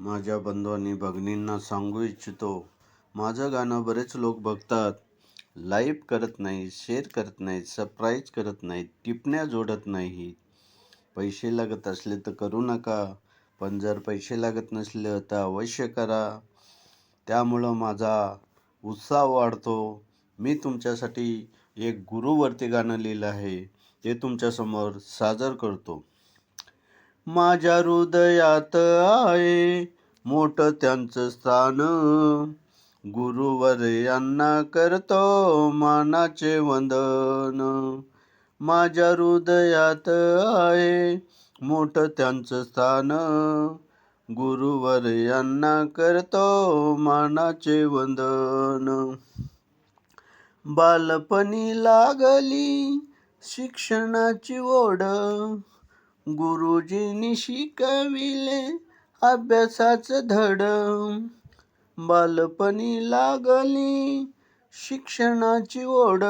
माझ्या बंधू आणि भगिनींना सांगू इच्छितो माझं गाणं बरेच लोक बघतात. लाईव्ह करत नाही शेअर करत नाहीत सरप्राईज करत नाहीत टिपण्या जोडत नाहीत पैसे लागत असले तर करू नका पण जर पैसे लागत नसले तर अवश्य करा. त्यामुळं माझा उत्साह वाढतो. मी तुमच्यासाठी एक गुरुवरती गाणं लिहिलं आहे. ते तुमच्यासमोर सादर करतो. माझ्या हृदयात आहे मोठं त्यांचं स्थान. गुरुवर यांना करतो मानाचे वंदन. माझ्या हृदयात आहे मोठं त्यांचं स्थान. गुरुवर यांना करतो मानाचे वंदन. बालपणी लागली शिक्षणाची ओढ. गुरुजींनी शिकविले अभ्यासाचं धड. बालपणी लागली शिक्षणाची ओढ.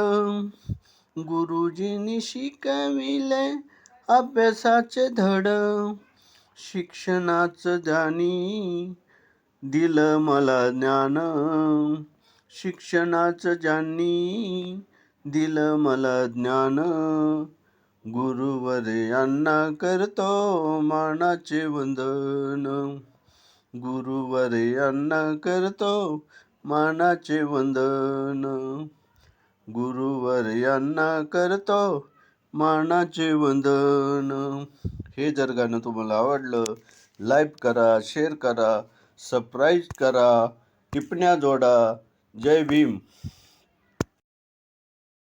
गुरुजींनी शिकविले अभ्यासाचे धड. शिक्षणाचं ज्ञानी दिलं मला ज्ञान. शिक्षणाचं ज्यांनी दिलं मला ज्ञान. गुरुवर यांना करतो मानाचे वंदन. गुरुवर यांना करतो मानाचे वंदन. गुरुवर यांना करतो मानाचे वंदन. हे जर गाणं तुम्हाला आवडलं लाईक करा शेअर करा सबस्क्राईब करा टिपण्या जोडा. जय भीम.